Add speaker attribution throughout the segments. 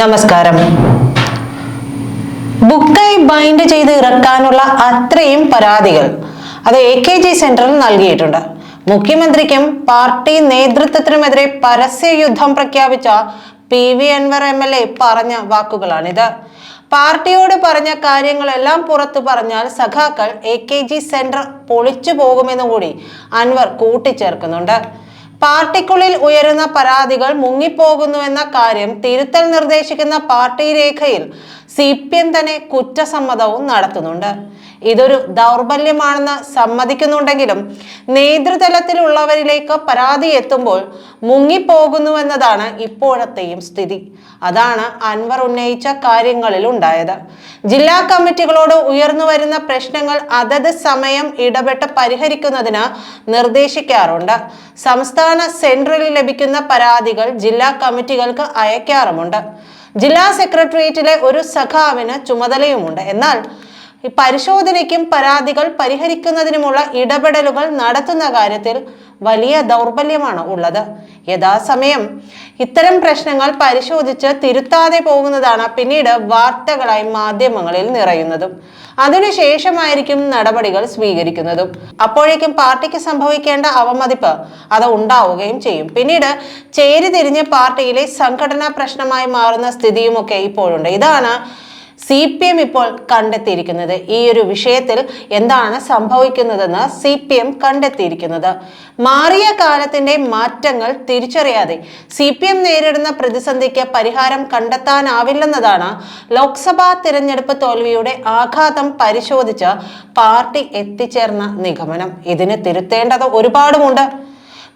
Speaker 1: നമസ്കാരം. ബുക്കായി ബൈൻഡ് ചെയ്ത് ഇറക്കാനുള്ള അത്രയും പരാതികൾ അത് എ കെ ജി സെന്ററിൽ നൽകിയിട്ടുണ്ട്. മുഖ്യമന്ത്രിക്കും പാർട്ടി നേതൃത്വത്തിനുമെതിരെ പരസ്യ യുദ്ധം പ്രഖ്യാപിച്ച P V Anwar M L A പറഞ്ഞ വാക്കുകളാണിത്. പാർട്ടിയോട് പറഞ്ഞ കാര്യങ്ങളെല്ലാം പുറത്തു പറഞ്ഞാൽ സഖാക്കൾ എ കെ ജി സെന്റർ പൊളിച്ചു പോകുമെന്നും കൂടി അൻവർ കൂട്ടിച്ചേർക്കുന്നുണ്ട്. പാർട്ടിക്കുള്ളിൽ ഉയരുന്ന പരാതികൾ മുങ്ങിപ്പോകുന്നുവെന്ന കാര്യം തിരുത്തൽ നിർദ്ദേശിക്കുന്ന പാർട്ടി രേഖയിൽ സി പി എം തന്നെ കുറ്റസമ്മതവും നടത്തുന്നുണ്ട്. ഇതൊരു ദൗർബല്യമാണെന്ന് സമ്മതിക്കുന്നുണ്ടെങ്കിലും നേതൃതലത്തിലുള്ളവരിലേക്ക് പരാതി എത്തുമ്പോൾ മുങ്ങിപ്പോകുന്നുവെന്നതാണ് ഇപ്പോഴത്തെയും സ്ഥിതി. അതാണ് അൻവർ ഉന്നയിച്ച കാര്യങ്ങളിൽ ഉണ്ടായത്. ജില്ലാ കമ്മിറ്റികളോട് ഉയർന്നു വരുന്ന പ്രശ്നങ്ങൾ അതത് സമയം ഇടപെട്ട് പരിഹരിക്കുന്നതിന് നിർദ്ദേശിക്കാറുണ്ട്. സംസ്ഥാന സെൻട്രലിൽ ലഭിക്കുന്ന പരാതികൾ ജില്ലാ കമ്മിറ്റികൾക്ക് അയക്കാറുമുണ്ട്. ജില്ലാ സെക്രട്ടേറിയറ്റിലെ ഒരു സഖാവിന് ചുമതലയുമുണ്ട്. എന്നാൽ ഈ പരിശോധനയ്ക്കും പരാതികൾ പരിഹരിക്കുന്നതിനുമുള്ള ഇടപെടലുകൾ നടത്തുന്ന കാര്യത്തിൽ വലിയ ദൗർബല്യമാണ് ഉള്ളത്. യഥാസമയം ഇത്തരം പ്രശ്നങ്ങൾ പരിശോധിച്ച് തിരുത്താതെ പോകുന്നതാണ് പിന്നീട് വാർത്തകളായി മാധ്യമങ്ങളിൽ നിറയുന്നതും. അതിനുശേഷമായിരിക്കും നടപടികൾ സ്വീകരിക്കുന്നതും. അപ്പോഴേക്കും പാർട്ടിക്ക് സംഭവിക്കേണ്ട അവമതിപ്പ് അത് ഉണ്ടാവുകയും ചെയ്യും. പിന്നീട് ചേരിതിരിഞ്ഞ് പാർട്ടിയിലെ സംഘടനാ പ്രശ്നമായി മാറുന്ന സ്ഥിതിയുമൊക്കെ ഇപ്പോഴുണ്ട്. ഇതാണ് സി പി എം ഇപ്പോൾ കണ്ടെത്തിയിരിക്കുന്നത്. ഈ ഒരു വിഷയത്തിൽ എന്താണ് സംഭവിക്കുന്നതെന്ന് സി പി എം കണ്ടെത്തിയിരിക്കുന്നത്. മാറിയ കാലത്തിന്റെ മാറ്റങ്ങൾ തിരിച്ചറിയാതെ സി പി എം നേരിടുന്ന പ്രതിസന്ധിക്ക് പരിഹാരം കണ്ടെത്താനാവില്ലെന്നതാണ് ലോക്സഭാ തിരഞ്ഞെടുപ്പ് തോൽവിയുടെ ആഘാതം പരിശോധിച്ച് പാർട്ടി എത്തിച്ചേർന്ന നിഗമനം. ഇതിന് തിരുത്തേണ്ടത് ഒരുപാടുമുണ്ട്.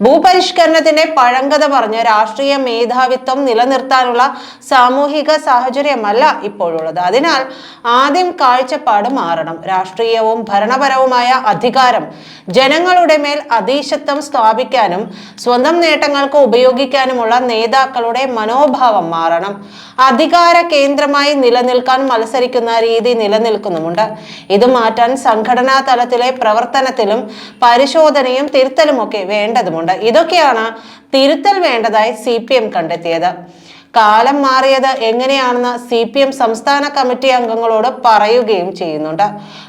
Speaker 1: ഭൂപരിഷ്കരണത്തിന്റെ പഴങ്കഥ പറഞ്ഞ് രാഷ്ട്രീയ മേധാവിത്വം നിലനിർത്താനുള്ള സാമൂഹിക സാഹചര്യമല്ല ഇപ്പോഴുള്ളത്. അതിനാൽ ആദ്യം കാഴ്ചപ്പാട് മാറണം. രാഷ്ട്രീയവും ഭരണപരവുമായ അധികാരം ജനങ്ങളുടെ മേൽ അതീശത്വം സ്ഥാപിക്കാനും സ്വന്തം നേട്ടങ്ങൾക്ക് ഉപയോഗിക്കാനുമുള്ള നേതാക്കളുടെ മനോഭാവം മാറണം. അധികാര കേന്ദ്രമായി നിലനിൽക്കാൻ മത്സരിക്കുന്ന രീതി നിലനിൽക്കുന്നുമുണ്ട്. ഇത് മാറ്റാൻ സംഘടനാ തലത്തിലെ പ്രവർത്തനത്തിലും പരിശോധനയും തിരുത്തലുമൊക്കെ വേണ്ടതുമുണ്ട്. ഇതൊക്കെയാണ് തിരുത്തൽ വേണ്ടതായി സി പി എം കണ്ടെത്തിയത്. കാലം മാറിയത് എങ്ങനെയാണെന്ന് സി പി എം സംസ്ഥാന കമ്മിറ്റി അംഗങ്ങളോട് പറയുകയും ചെയ്യുന്നുണ്ട്.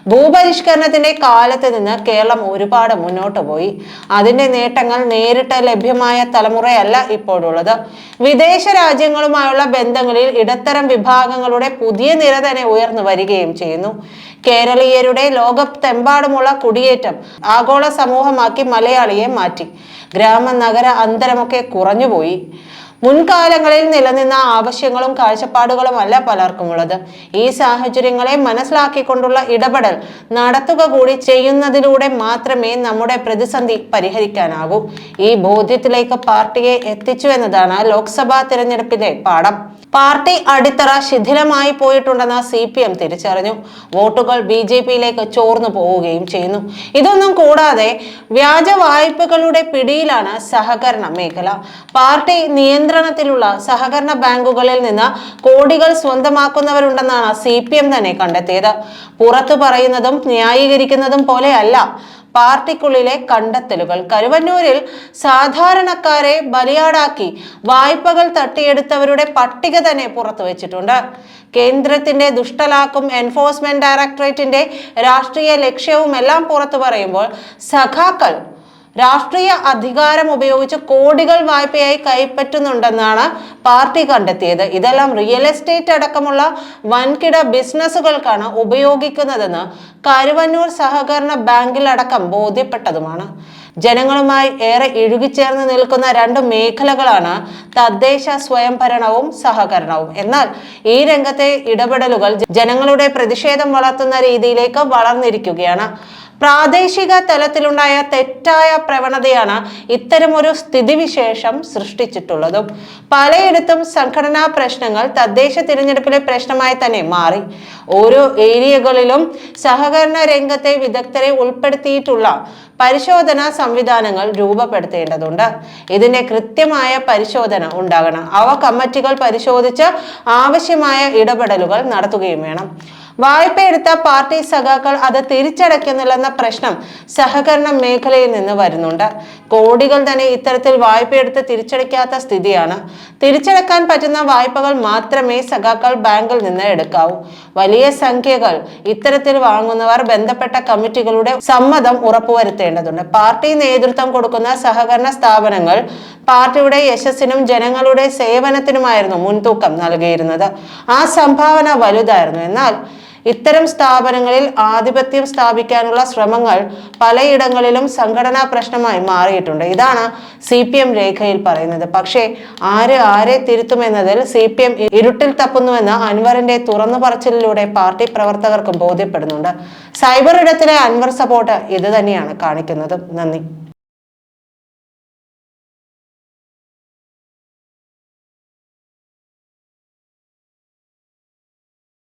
Speaker 1: ഭൂപരിഷ്കരണത്തിന്റെ കാലത്ത് നിന്ന് കേരളം ഒരുപാട് മുന്നോട്ട് പോയി. അതിന്റെ നേട്ടങ്ങൾ നേരിട്ട് ലഭ്യമായ തലമുറയല്ല ഇപ്പോഴുള്ളത്. വിദേശ രാജ്യങ്ങളുമായുള്ള ബന്ധങ്ങളിൽ ഇടത്തരം വിഭാഗങ്ങളുടെ പുതിയ നിര തന്നെ ഉയർന്നു വരികയും ചെയ്യുന്നു. കേരളീയരുടെ ലോകത്തെമ്പാടുമുള്ള കുടിയേറ്റം ആഗോള സമൂഹമാക്കി മലയാളിയെ മാറ്റി. ഗ്രാമ നഗര അന്തരമൊക്കെ കുറഞ്ഞുപോയി. മുൻകാലങ്ങളിൽ നിലനിന്ന ആവശ്യങ്ങളും കാഴ്ചപ്പാടുകളുമല്ല പലർക്കുമുള്ളത്. ഈ സാഹചര്യങ്ങളെ മനസ്സിലാക്കിക്കൊണ്ടുള്ള ഇടപെടൽ നടത്തുക കൂടി ചെയ്യുന്നതിലൂടെ മാത്രമേ നമ്മുടെ പ്രതിസന്ധി പരിഹരിക്കാനാകൂ. ഈ ബോധ്യത്തിലേക്ക് പാർട്ടിയെ എത്തിച്ചു എന്നതാണ് ലോക്സഭാ തിരഞ്ഞെടുപ്പിലെ പാഠം. പാർട്ടി അടിത്തറ ശിഥിലമായി പോയിട്ടുണ്ടെന്ന് സി പി എം തിരിച്ചറിഞ്ഞു. വോട്ടുകൾ ബി ജെ പിയിലേക്ക് ചോർന്നു പോവുകയും ചെയ്യുന്നു. ഇതൊന്നും കൂടാതെ വ്യാജ വായ്പകളുടെ പിടിയിലാണ് സഹകരണ മേഖല. പാർട്ടി നിയന്ത്രണത്തിലുള്ള സഹകരണ ബാങ്കുകളിൽ നിന്ന് കോടികൾ സ്വന്തമാക്കുന്നവരുണ്ടെന്നാണ് സി പി എം തന്നെ കണ്ടെത്തിയത്. പുറത്തു പറയുന്നതും ന്യായീകരിക്കുന്നതും പോലെയല്ല പാർട്ടിക്കുള്ളിലെ കണ്ടെത്തലുകൾ. കരുവന്നൂരിൽ സാധാരണക്കാരെ ബലിയാടാക്കി വായ്പകൾ തട്ടിയെടുത്തവരുടെ പട്ടിക തന്നെ പുറത്തു വച്ചിട്ടുണ്ട്. കേന്ദ്രത്തിന്റെ ദുഷ്ടലാക്കും എൻഫോഴ്സ്മെന്റ് ഡയറക്ടറേറ്റിന്റെ രാഷ്ട്രീയ ലക്ഷ്യവും എല്ലാം പുറത്തു പറയുമ്പോൾ സഖാക്കൾ രാഷ്ട്രീയ അധികാരം ഉപയോഗിച്ച് കോടികൾ വായ്പയായി കൈപ്പറ്റുന്നുണ്ടെന്നാണ് പാർട്ടി കണ്ടെത്തിയത്. ഇതെല്ലാം റിയൽ എസ്റ്റേറ്റ് അടക്കമുള്ള വൻകിട ബിസിനസ്സുകൾക്കാണ് ഉപയോഗിക്കുന്നതെന്ന് കരുവന്നൂർ സഹകരണ ബാങ്കിൽ അടക്കം ബോധ്യപ്പെട്ടതുമാണ്. ജനങ്ങളുമായി ഏറെ ഇഴുകിച്ചേർന്ന് നിൽക്കുന്ന രണ്ട് മേഖലകളാണ് തദ്ദേശ സ്വയംഭരണവും സഹകരണവും. എന്നാൽ ഈ രംഗത്തെ ഇടപെടലുകൾ ജനങ്ങളുടെ പ്രതിഷേധം വളർത്തുന്ന രീതിയിലേക്ക് വളർന്നിരിക്കുകയാണ്. പ്രാദേശിക തലത്തിലുണ്ടായ തെറ്റായ പ്രവണതയാണ് ഇത്തരമൊരു സ്ഥിതിവിശേഷം സൃഷ്ടിച്ചിട്ടുള്ളതും. പലയിടത്തും സംഘടനാ പ്രശ്നങ്ങൾ തദ്ദേശ തിരഞ്ഞെടുപ്പിലെ പ്രശ്നമായി തന്നെ മാറി. ഓരോ ഏരിയകളിലും സഹകരണ രംഗത്തെ വിദഗ്ധരെ ഉൾപ്പെടുത്തിയിട്ടുള്ള പരിശോധനാ സംവിധാനങ്ങൾ രൂപപ്പെടുത്തേണ്ടതുണ്ട്. ഇതിന്റെ കൃത്യമായ പരിശോധന ഉണ്ടാകണം. അവ കമ്മിറ്റികൾ പരിശോധിച്ച് ആവശ്യമായ ഇടപെടലുകൾ നടത്തുകയും വേണം. വായ്പയെടുത്ത പാർട്ടി സഖാക്കൾ അത് തിരിച്ചടയ്ക്കുന്നില്ലെന്ന പ്രശ്നം സഹകരണ മേഖലയിൽ നിന്ന് വരുന്നുണ്ട്. കോടികൾ തന്നെ ഇത്തരത്തിൽ വായ്പയെടുത്ത് തിരിച്ചടയ്ക്കാത്ത സ്ഥിതിയാണ്. തിരിച്ചടക്കാൻ പറ്റുന്ന വായ്പകൾ മാത്രമേ സഖാക്കൾ ബാങ്കിൽ നിന്ന് എടുക്കാവൂ. വലിയ സംഖ്യകൾ ഇത്തരത്തിൽ വാങ്ങുന്നവർ ബന്ധപ്പെട്ട കമ്മിറ്റികളുടെ സമ്മതം ഉറപ്പുവരുത്തേണ്ടതുണ്ട്. പാർട്ടി നേതൃത്വം കൊടുക്കുന്ന സഹകരണ സ്ഥാപനങ്ങൾ പാർട്ടിയുടെ യശസ്സിനും ജനങ്ങളുടെ സേവനത്തിനുമായിരുന്നു മുൻതൂക്കം നൽകിയിരുന്നത്. ആ സംഭാവന വലുതായിരുന്നു. എന്നാൽ ഇത്തരം സ്ഥാപനങ്ങളിൽ ആധിപത്യം സ്ഥാപിക്കാനുള്ള ശ്രമങ്ങൾ പലയിടങ്ങളിലും സംഘടനാ പ്രശ്നമായി മാറിയിട്ടുണ്ട്. ഇതാണ് സി പി എം രേഖയിൽ പറയുന്നത്. പക്ഷേ ആര് ആരെ തിരുത്തുമെന്നതിൽ സി പി എം ഇരുട്ടിൽ തപ്പുന്നുവെന്ന് അൻവറിന്റെ തുറന്നു പറച്ചിലൂടെ പാർട്ടി പ്രവർത്തകർക്കും ബോധ്യപ്പെടുന്നുണ്ട്. സൈബർ ഇടത്തിലെ അൻവർ സപ്പോർട്ട് ഇത് തന്നെയാണ് കാണിക്കുന്നത്. നന്ദി.